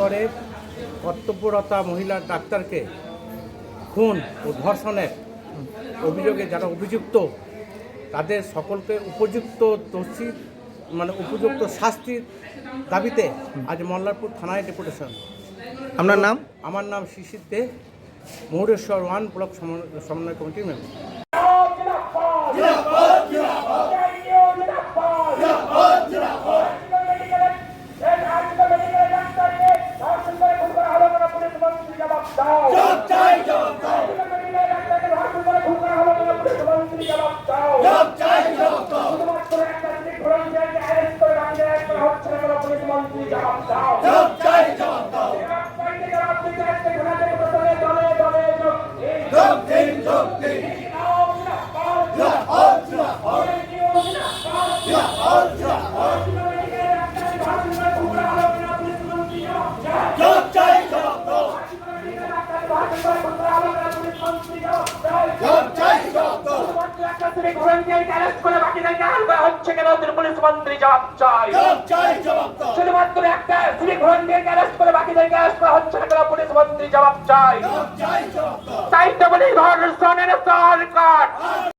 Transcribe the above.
স্তরে কর্তব্যরতা মহিলা ডাক্তারকে খুন ও ধর্ষণের অভিযোগে যারা অভিযুক্ত তাদের সকলকে উপযুক্ত দোষী মানে উপযুক্ত শাস্তির দাবিতে আজ মল্লারপুর থানায় ডেপুটেশন। আপনার নাম? আমার নাম শিশির দে মহুরেশ্বর ওয়ান ব্লক সমন্বয় কমিটির মেম্বার। হচ্ছেন পুলিশ মন্ত্রী জাহান হচ্ছে কেন? পুলিশ মন্ত্রী জবাব চাই শুধুমাত্র একটা সিভিক ভলেন্টিয়ারকে অ্যারেস্ট করে বাকিদেরকে অ্যারেস্ট করা হচ্ছে না কেন? পুলিশ মন্ত্রী জবাব চাই। তাই তো বলি ভারত সরকার।